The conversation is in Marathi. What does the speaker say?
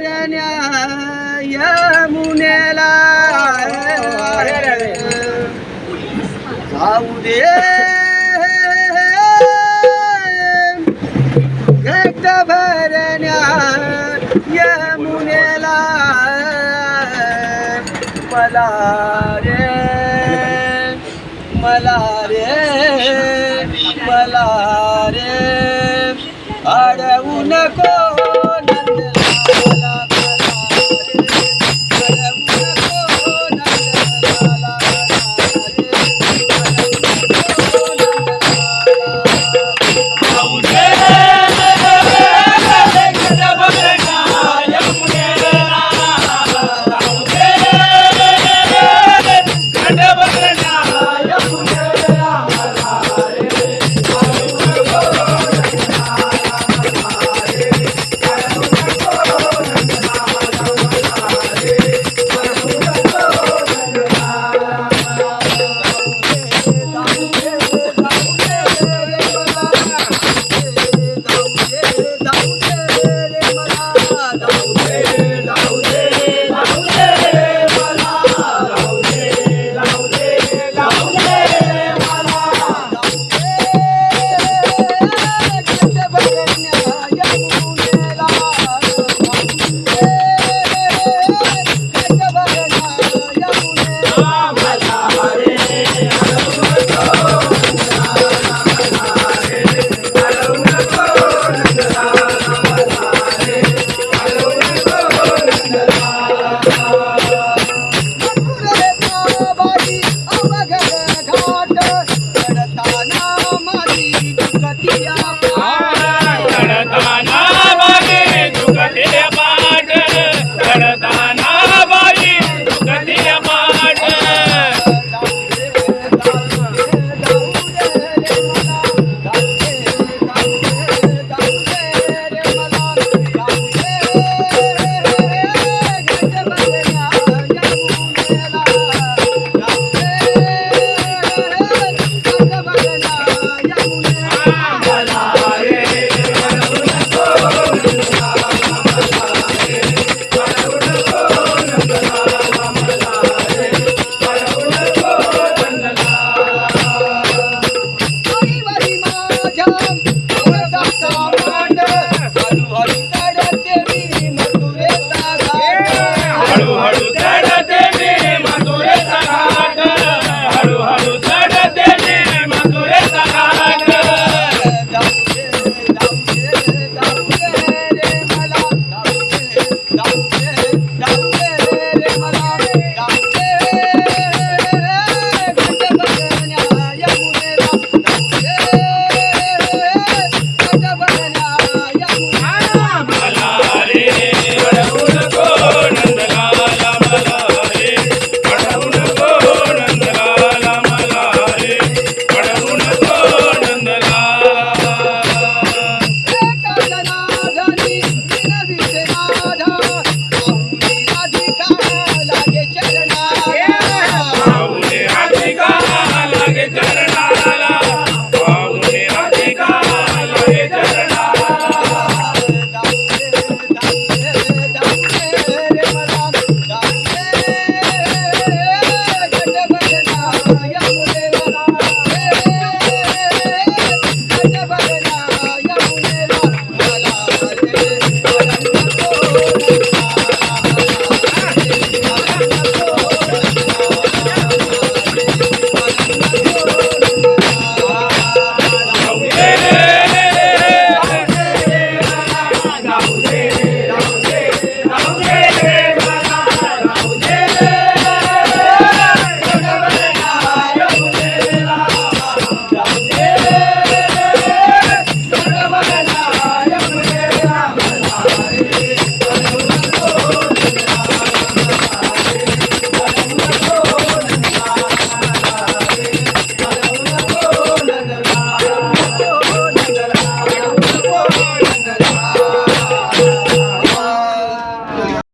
भरण्या यमुनेला जाऊ दे. घट भरण्या यमुनेला मला रे मला रे मला रे. अडवू नको.